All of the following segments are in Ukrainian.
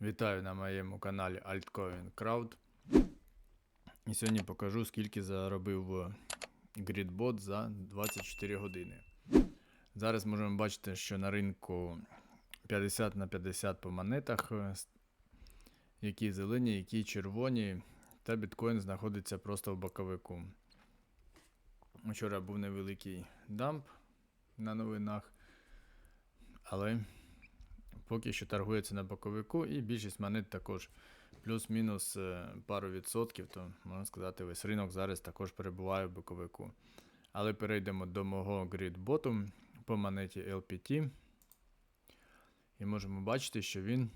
Вітаю на моєму каналі Altcoin Crowd. І сьогодні покажу, скільки заробив Gridbot за 24 години. Зараз можемо бачити, що на ринку 50 на 50 по монетах, е, які зелені, які червоні, та біткоін знаходиться просто в боковику. Вчора був невеликий дамп на новинах, але поки що торгується на боковику, і більшість монет також плюс-мінус е, пару відсотків, то можна сказати, весь ринок зараз також перебуває в боковику. Але перейдемо до мого грідботу по монеті LPT. І можемо бачити, що він,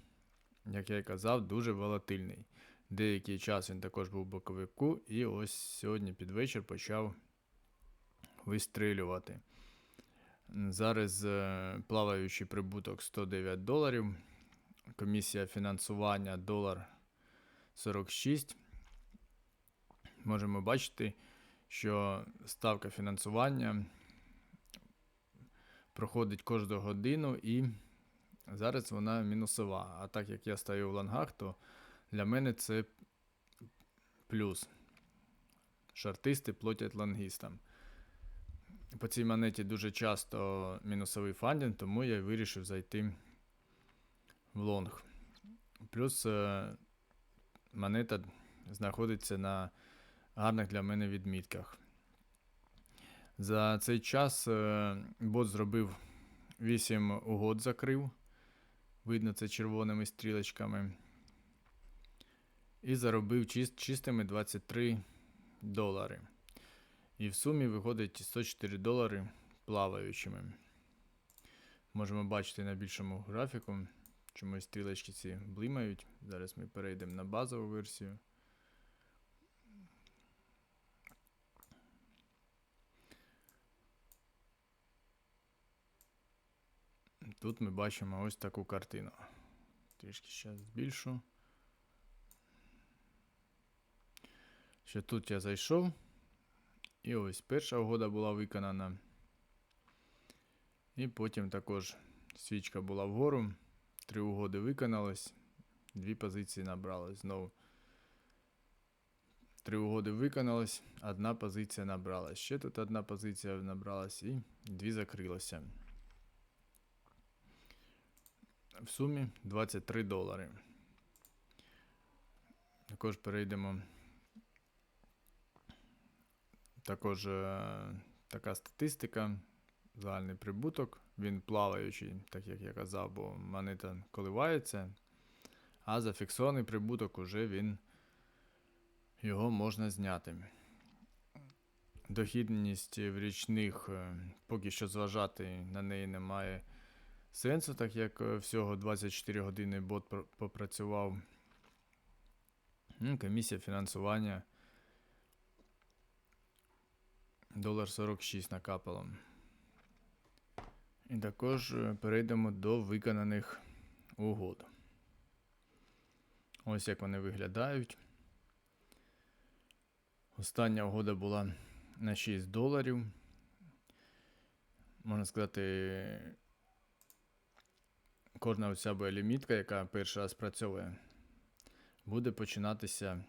як я і казав, дуже волатильний. Деякий час він також був в боковику, і ось сьогодні під вечір почав вистрілювати. Зараз е, плаваючий прибуток 109 доларів. Комісія фінансування долар 46. Можемо бачити, що ставка фінансування проходить кожну годину і зараз вона мінусова. А так як я стою в лонгах, то для мене це плюс. Шартисти платять лонгістам. По цій монеті дуже часто мінусовий фандінг, тому я вирішив зайти в лонг. Плюс е, монета знаходиться на гарних для мене відмітках. За цей час е, бот зробив 8 угод закрив. Видно це червоними стрілочками. І заробив чист, чистими 23 долари. І в сумі виходить 104 долари плаваючими. Можемо бачити на більшому графіку. Чомусь стрілочки ці блимають. Зараз ми перейдемо на базову версію. Тут ми бачимо ось таку картину. Трішки ще збільшу. Що тут я зайшов. І ось перша угода була виконана. І потім також свічка була вгору. Три угоди виконались. Дві позиції набралось знову. Три угоди виконались, одна позиція набралась. Ще тут одна позиція набралась і дві закрилося. В сумі 23 долари. Також перейдемо. Також е, така статистика, загальний прибуток. Він плаваючий, так як я казав, бо монета коливається. А зафіксований прибуток уже він його можна зняти. Дохідність в річних е, поки що зважати на неї немає сенсу, так як е, всього 24 години бот попрацював. Комісія фінансування долар 46 накапало. І також е, перейдемо до виконаних угод. Ось як вони виглядають. Остання угода була на 6 доларів. Можна сказати, кожна оця лімітка, яка перший раз працьовує, буде починатися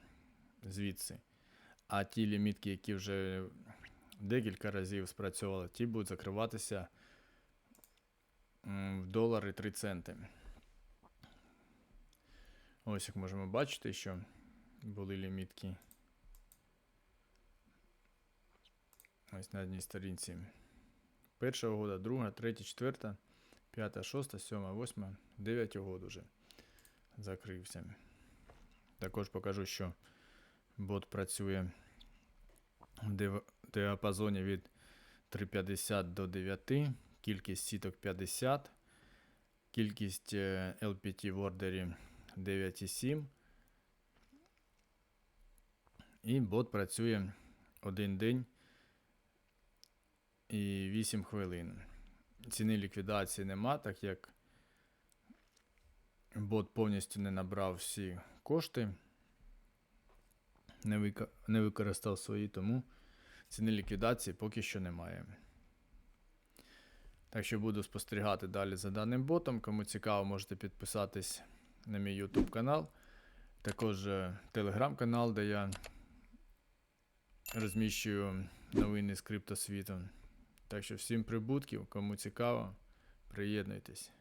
звідси. А ті лімітки, які вже декілька разів спрацьовували, ті будуть закриватися в долари 3 центи. Ось як можемо бачити, що були лімітки. Ось на одній сторінці. Перша угода, друга, третя, четверта, п'ята, шоста, сьома, восьма, дев'ять угод уже закрився. Також покажу, що бот працює див- діапазоні від 3,50 до 9, кількість сіток 50, кількість LPT в ордері 9,7. І бот працює один день і 8 хвилин. Ціни ліквідації нема, так як бот повністю не набрав всі кошти, не використав свої, тому ціни ліквідації поки що немає. Так що буду спостерігати далі за даним ботом. Кому цікаво, можете підписатись на мій YouTube канал, також телеграм-канал, де я розміщую новини з криптосвіту. Так що всім прибутків, кому цікаво, приєднуйтесь.